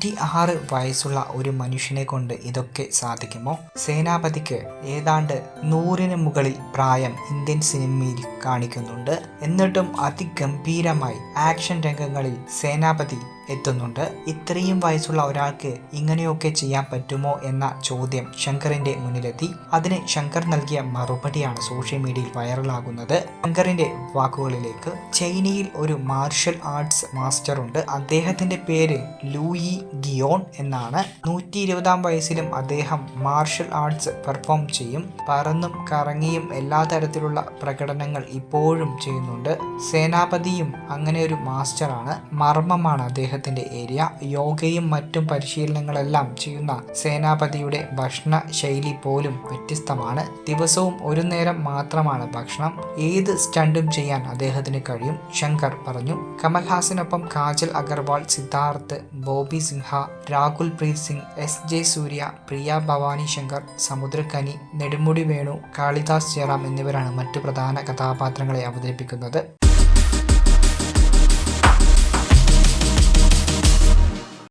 പതിനാറ് വയസ്സുള്ള ഒരു മനുഷ്യനെ കൊണ്ട് ഇതൊക്കെ സാധിക്കുമോ? സേനാപതിക്ക് ഏതാണ്ട് നൂറിന് മുകളിൽ പ്രായം ഇന്ത്യൻ സിനിമയിൽ കാണിക്കുന്നുണ്ട്. എന്നിട്ടും അതിഗംഭീരമായി ആക്ഷൻ രംഗങ്ങളിൽ സേനാപതി എത്തുന്നുണ്ട്. ഇത്രയും വയസ്സുള്ള ഒരാൾക്ക് ഇങ്ങനെയൊക്കെ ചെയ്യാൻ പറ്റുമോ എന്ന ചോദ്യം ശങ്കറിന്റെ മുന്നിലെത്തി. അതിന് ശങ്കർ നൽകിയ മറുപടിയാണ് സോഷ്യൽ മീഡിയയിൽ വൈറലാകുന്നത്. ശങ്കറിന്റെ വാക്കുകളിലേക്ക് ചൈനയിൽ ഒരു മാർഷൽ ആർട്സ് മാസ്റ്റർ ഉണ്ട്. അദ്ദേഹത്തിന്റെ പേര് ലൂയി ഗിയോൺ എന്നാണ്. നൂറ്റി ഇരുപതാം വയസ്സിലും അദ്ദേഹം മാർഷൽ ആർട്സ് പെർഫോം ചെയ്യും. പറന്നും കറങ്ങിയും എല്ലാ തരത്തിലുള്ള പ്രകടനങ്ങൾ ഇപ്പോഴും ചെയ്യുന്നുണ്ട്. സേനാപതിയും അങ്ങനെ ഒരു മാസ്റ്ററാണ്. മർമ്മമാണ് അദ്ദേഹത്തിന്റെ ഏരിയ യോഗയും മറ്റും പരിശീലനങ്ങളെല്ലാം ചെയ്യുന്ന സേനാപതിയുടെ ഭക്ഷണ ശൈലി പോലും വ്യത്യസ്തമാണ്. ദിവസവും ഒരു നേരം മാത്രമാണ് ഭക്ഷണം. ഏത് സ്റ്റണ്ടും ചെയ്യാൻ അദ്ദേഹത്തിന് കഴിയും ശങ്കർ പറഞ്ഞു. കമൽഹാസിനൊപ്പം കാജൽ അഗർവാൾ സിദ്ധാർത്ഥ് ബോബി സിൻഹ രാഹുൽ പ്രീത് സിംഗ് എസ് ജെ സൂര്യ പ്രിയ ഭവാനി ശങ്കർ സമുദ്രക്കനി നെടുമുടി വേണു കാളിദാസ് ജയറാം എന്നിവരാണ് മറ്റു പ്രധാന കഥാപാത്രങ്ങളെ അവതരിപ്പിക്കുന്നത്.